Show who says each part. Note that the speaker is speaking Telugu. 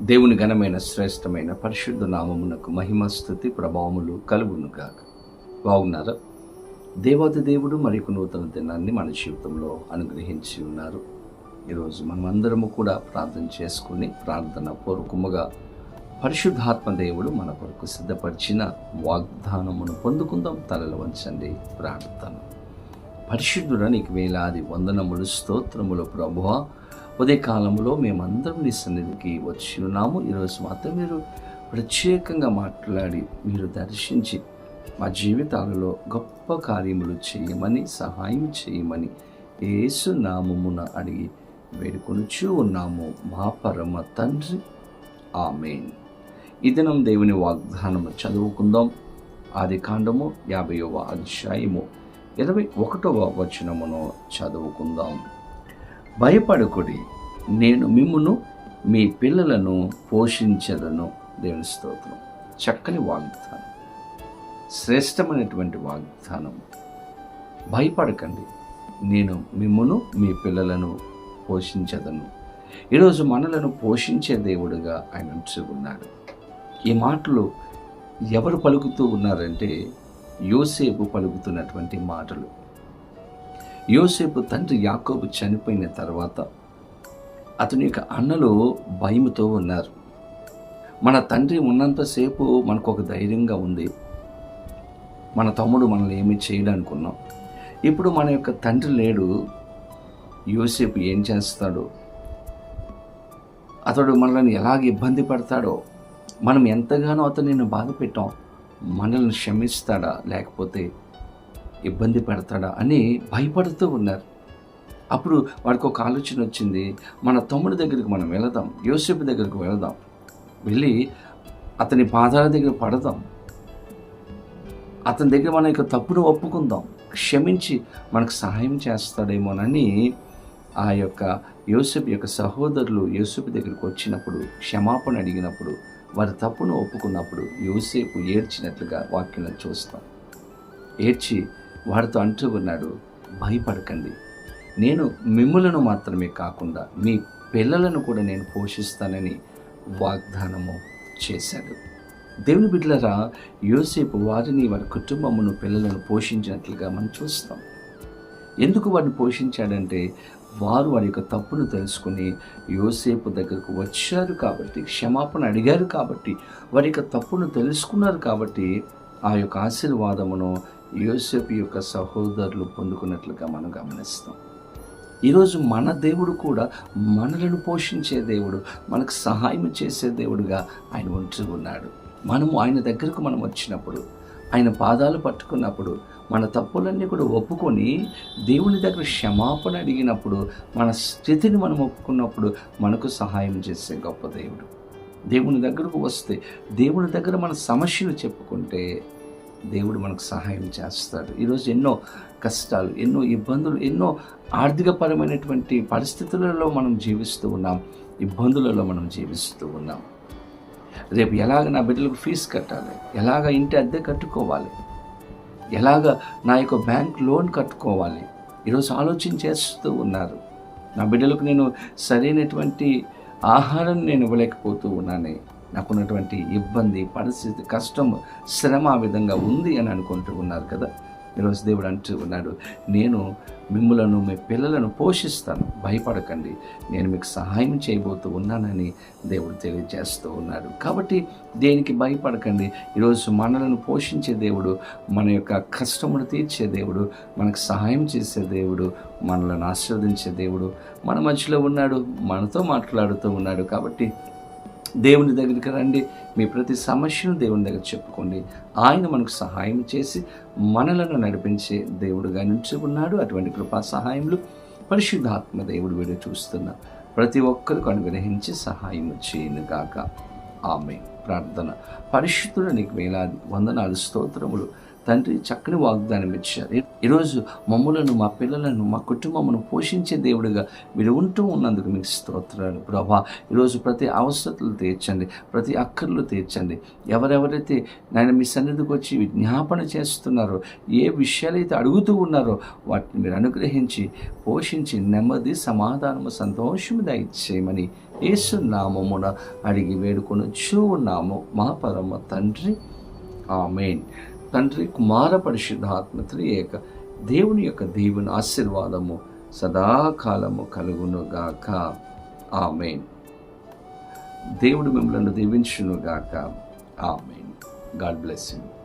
Speaker 1: దేవుని ఘనమైన శ్రేష్టమైన పరిశుద్ధ నామమునకు మహిమస్థుతి ప్రభావములు కలుగునుగాక. బాగున్నారా? దేవాది దేవుడు మరికొ నూతన దినాన్ని మన జీవితంలో అనుగ్రహించి ఉన్నారు. ఈరోజు మనమందరము కూడా ప్రార్థన చేసుకుని ప్రార్థన పూర్వకముగా పరిశుద్ధాత్మ దేవుడు మన కొరకు సిద్ధపరిచిన వాగ్దానమును పొందుకుందాం. తలలు వంచండి ప్రార్థన. పరిశుద్ధుడ నీకు వేలాది వందనములు స్తోత్రములు ప్రభువ. ఉదయ కాలంలో మేమందరం నీ సన్నిధికి వచ్చి ఉన్నాము. ఈరోజు మాత్రం మీరు ప్రత్యేకంగా మాట్లాడి మీరు దర్శించి మా జీవితాలలో గొప్ప కార్యములు చేయమని సహాయం చేయమని యేసు నామమున అడిగి వేడుకొనుచూ ఉన్నాము. మా పరమ తండ్రి. ఆమెన్. ఇదనం దేవుని వాగ్దానము చదువుకుందాం. ఆది కాండము యాభైవ అధ్యాయము ఇరవై ఒకటవ వచనమును చదువుకుందాం. భయపడకుడి. నేను మిమ్మును మీ పిల్లలను పోషించదను. దేవుని స్తోత్రం. చక్కని వాగ్దానం. శ్రేష్టమైనటువంటి వాగ్దానం. భయపడకండి. నేను మిమ్మును మీ పిల్లలను పోషించదను. ఈరోజు మనలను పోషించే దేవుడుగా ఆయన ఉంచి ఉన్నాడు. ఈ మాటలు ఎవరు పలుకుతూ ఉన్నారంటే యోసేపు పలుకుతున్నటువంటి మాటలు. యోసేపు తండ్రి యాకోబు చనిపోయిన తర్వాత అతని యొక్క అన్నలు భయముతో ఉన్నారు. మన తండ్రి ఉన్నంతసేపు మనకు ఒక ధైర్యంగా ఉంది. మన తమ్ముడు మనల్ని ఏమి చేయడానుకున్నాం. ఇప్పుడు మన యొక్క తండ్రి లేడు. యోసేపు ఏం చేస్తాడు? అతడు మనల్ని ఎలాగ ఇబ్బంది పడతాడో మనం ఎంతగానో అతనిని బాధ పెట్టాం మనల్ని క్షమిస్తాడా లేకపోతే ఇబ్బంది పెడతాడా అని భయపడుతూ ఉన్నారు. అప్పుడు వాడికి ఒక ఆలోచన వచ్చింది. మన తమ్ముడి దగ్గరికి మనం వెళదాం యోసేపు దగ్గరికి వెళదాం. వెళ్ళి అతని పాదాల దగ్గర పడదాం. అతని దగ్గర మన యొక్క తప్పును ఒప్పుకుందాం. క్షమించి మనకు సహాయం చేస్తాడేమోనని ఆ యొక్క యోసేపు యొక్క సహోదరులు యోసేపు దగ్గరికి వచ్చినప్పుడు క్షమాపణ అడిగినప్పుడు వారి తప్పును ఒప్పుకున్నప్పుడు యోసేపు ఏడ్చినట్లుగా వాక్యం చూస్తాం. ఏడ్చి వాడితో అంటూ ఉన్నాడు భయపడకండి. నేను మిమ్ములను మాత్రమే కాకుండా మీ పిల్లలను కూడా నేను పోషిస్తానని వాగ్దానము చేశాడు. దేవుని బిడ్డలరా యోసేపు వారిని వారి కుటుంబమును పిల్లలను పోషించినట్లుగా మనం చూస్తాం. ఎందుకు వారిని పోషించాడంటే వారు వారి యొక్క తప్పును తెలుసుకుని యోసేపు దగ్గరకు వచ్చారు కాబట్టి క్షమాపణ అడిగారు కాబట్టి వారి యొక్క తప్పును తెలుసుకున్నారు కాబట్టి ఆ యొక్క ఆశీర్వాదమును యోసేపు యొక్క సహోదరులు పొందుకున్నట్లుగా మనం గమనిస్తాం. ఈరోజు మన దేవుడు కూడా మనలను పోషించే దేవుడు మనకు సహాయం చేసే దేవుడుగా ఆయన ఉంటూ ఉన్నాడు. మనము ఆయన దగ్గరకు మనం వచ్చినప్పుడు ఆయన పాదాలు పట్టుకున్నప్పుడు మన తప్పులన్నీ కూడా ఒప్పుకొని దేవుని దగ్గర క్షమాపణ అడిగినప్పుడు మన స్థితిని మనం ఒప్పుకున్నప్పుడు మనకు సహాయం చేసే గొప్ప దేవుడు. దేవుని దగ్గరకు వస్తే దేవుని దగ్గర మన సమస్యలు చెప్పుకుంటే దేవుడు మనకు సహాయం చేస్తాడు. ఈరోజు ఎన్నో కష్టాలు ఎన్నో ఇబ్బందులు ఎన్నో ఆర్థికపరమైనటువంటి పరిస్థితులలో మనం జీవిస్తూ ఉన్నాం. ఇబ్బందులలో మనం జీవిస్తూ ఉన్నాం. రేపు ఎలాగ నా బిడ్డలకు ఫీజు కట్టాలి? ఎలాగ ఇంటి అద్దె కట్టుకోవాలి? ఎలాగ నా యొక్క బ్యాంక్ లోన్ కట్టుకోవాలి? ఈరోజు ఆలోచన చేస్తూ ఉన్నారు. నా బిడ్డలకు నేను సరైనటువంటి ఆహారం నేను ఇవ్వలేకపోతూ ఉన్నానే. నాకున్నటువంటి ఇబ్బంది పరిస్థితి కష్టం శ్రమ ఆ విధంగా ఉంది అని అనుకుంటూ ఉన్నారు కదా. ఈరోజు దేవుడు అంటూ ఉన్నాడు నేను మిమ్మలను మీ పిల్లలను పోషిస్తాను. భయపడకండి. నేను మీకు సహాయం చేయబోతూ ఉన్నానని దేవుడు తెలియజేస్తూ ఉన్నాడు. కాబట్టి దేనికి భయపడకండి? ఈరోజు మనలను పోషించే దేవుడు మన యొక్క కష్టమును తీర్చే దేవుడు మనకు సహాయం చేసే దేవుడు మనలను ఆశీర్వదించే దేవుడు మన మధ్యలో ఉన్నాడు మనతో మాట్లాడుతూ ఉన్నాడు కాబట్టి దేవుని దగ్గరికి రండి. మీ ప్రతి సమస్యను దేవుని దగ్గర చెప్పుకోండి. ఆయన మనకు సహాయం చేసి మనలను నడిపించే దేవుడుగా నుంచుకున్నాడు అటువంటి కృపా సహాయములు పరిశుద్ధాత్మ దేవుడు వీడు చూస్తున్న ప్రతి ఒక్కరికి అనుగ్రహించి సహాయం చేయను గాక. ఆమె ప్రార్థన. పరిశుద్ధుడు నీకు వేలాది వందనాలు స్తోత్రములు. తండ్రి చక్కని వాగ్దానం ఇచ్చారు. ఈరోజు మమ్ములను మా పిల్లలను మా కుటుంబమును పోషించే దేవుడిగా మీరు ఉంటూ ఉన్నందుకు మీకు స్తోత్రాలు. ప్రభా ఈరోజు ప్రతి అవసరతలు తీర్చండి ప్రతి అక్కర్లు తీర్చండి. ఎవరెవరైతే నాయన మీ సన్నిధికి వచ్చి విజ్ఞాపన చేస్తున్నారో ఏ విషయాలైతే అడుగుతూ ఉన్నారో వాటిని మీరు అనుగ్రహించి పోషించి నెమ్మది సమాధానము సంతోషము దయచేయమని యేసు నామమున అడిగి వేడుకొని చూ ఉన్నాము. మా పరమ తండ్రి. ఆమెన్. తండ్రి కుమార పరిశుద్ధాత్మతులు ఏక దేవుని యొక్క దేవుని ఆశీర్వాదము సదాకాలము కలుగునుగాక. ఆమెన్. దేవుడు మిమ్మల్ని దీవించునుగాక. ఆమెన్. God bless you.